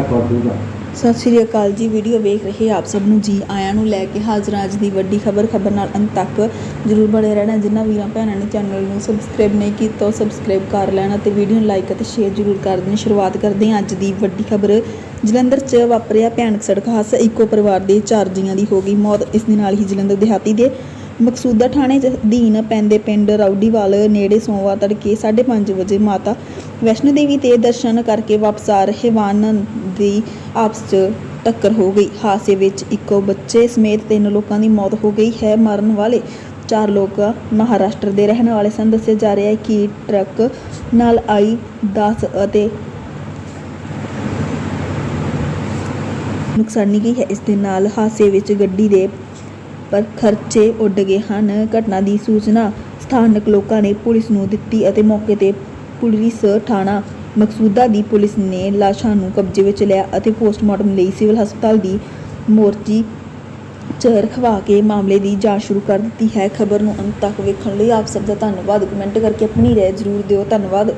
ਤੱਕ ਪਹੁੰਚੂਗਾ ਸਤਿ ਸ਼੍ਰੀ ਅਕਾਲ ਜੀ ਵੀਡੀਓ ਵੇਖ ਰਹੇ ਆਪ ਸਭ ਨੂੰ ਜੀ ਆਇਆਂ ਨੂੰ ਲੈ ਕੇ ਹਾਜ਼ਰ ਅੱਜ ਦੀ ਵੱਡੀ ਖਬਰ ਖਬਰ ਨਾਲ ਅੰਤ ਤੱਕ ਜਰੂਰ ਬਣੇ ਰਹਿਣਾ, ਜਿਨ੍ਹਾਂ ਵੀਰਾਂ, ਭੈਣਾਂ ਨੇ ਚੈਨਲ ਨੂੰ ਸਬਸਕ੍ਰਾਈਬ ਨਹੀਂ ਕੀਤਾ, ਉਹ ਸਬਸਕ੍ਰਾਈਬ ਕਰ ਲੈਣਾ ਤੇ ਵੀਡੀਓ ਨੂੰ ਲਾਈਕ ਅਤੇ ਸ਼ੇਅਰ ਜਰੂਰ ਕਰ ਦੇਣੀ। ਸ਼ੁਰੂਆਤ ਕਰਦੇ ਹਾਂ ਅੱਜ ਦੀ ਵੱਡੀ ਖਬਰ। ਜਲੰਧਰ 'ਚ ਵਾਪਰਿਆ ਭਿਆਨਕ ਸੜਕ ਹਾਦਸਾ, ਇੱਕੋ ਪਰਿਵਾਰ ਦੇ ਚਾਰ ਜੀਆਂ ਦੀ ਹੋ ਗਈ ਮੌਤ। ਇਸ ਦੇ ਨਾਲ ਹੀ ਜਲੰਧਰ ਦਿਹਾਤੀ ਦੇ ਮਕਸੂਦਾ ਥਾਣੇ 'ਚ ਅਧੀਨ ਪੈਂਦੇ ਪਿੰਡ ਰੌਡੀਵਾਲ ਨੇੜੇ ਸੋਮਵਾਰ ਤੜਕੇ 5:30 ਵਜੇ ਮਾਤਾ ਵੈਸ਼ਨੋ ਦੇਵੀ ਤੇ ਦਰਸ਼ਨ ਕਰਕੇ ਵਾਪਸ ਆ ਰਹੇ ਵਾਹਨ ਦੀ ਆਪਸ 'ਚ ਟੱਕਰ ਹੋ ਗਈ। ਹਾਦਸੇ ਵਿੱਚ ਇੱਕੋ ਬੱਚੇ ਸਮੇਤ ਤਿੰਨ ਲੋਕਾਂ ਦੀ ਮੌਤ ਹੋ ਗਈ ਹੈ। ਮਰਨ ਵਾਲੇ ਚਾਰ ਲੋਕ ਮਹਾਰਾਸ਼ਟਰ ਦੇ ਰਹਿਣ ਵਾਲੇ ਸਨ। ਦੱਸਿਆ ਜਾ ਰਿਹਾ ਹੈ ਕਿ ਟਰੱਕ ਨਾਲ ਆਈ 10 ਅਤੇ ਨੁਕਸਾਨੀ ਗਈ ਹੈ। ਇਸ ਦੇ ਨਾਲ ਹਾਦਸੇ ਵਿੱਚ ਗੱਡੀ ਦੇ ਪਰ ਖਰਚੇ ਉੱਡ ਗਏ ਹਨ। ਘਟਨਾ ਦੀ ਸੂਚਨਾ ਸਥਾਨਕ ਲੋਕਾਂ ਨੇ ਪੁਲਿਸ ਨੂੰ ਦਿੱਤੀ ਅਤੇ ਮੌਕੇ ਤੇ ਪੁਲਿਸ ਥਾਣਾ ਮਕਸੂਦਾ ਦੀ ਪੁਲਿਸ ਨੇ ਲਾਸ਼ਾਂ ਨੂੰ ਕਬਜ਼ੇ ਵਿੱਚ ਲਿਆ ਅਤੇ ਪੋਸਟਮਾਰਟਮ ਲਈ ਸਿਵਲ ਹਸਪਤਾਲ ਦੀ ਮੋਰਚੀ ਚ ਰਖਵਾ ਕੇ ਮਾਮਲੇ ਦੀ ਜਾਂਚ ਸ਼ੁਰੂ ਕਰ ਦਿੱਤੀ ਹੈ। ਖਬਰ ਨੂੰ ਅੰਤ ਤੱਕ ਵੇਖਣ ਲਈ ਆਪ ਸਭ ਦਾ ਧੰਨਵਾਦ। ਕਮੈਂਟ ਕਰਕੇ ਆਪਣੀ ਰਾਏ ਜ਼ਰੂਰ ਦਿਓ। ਧੰਨਵਾਦ।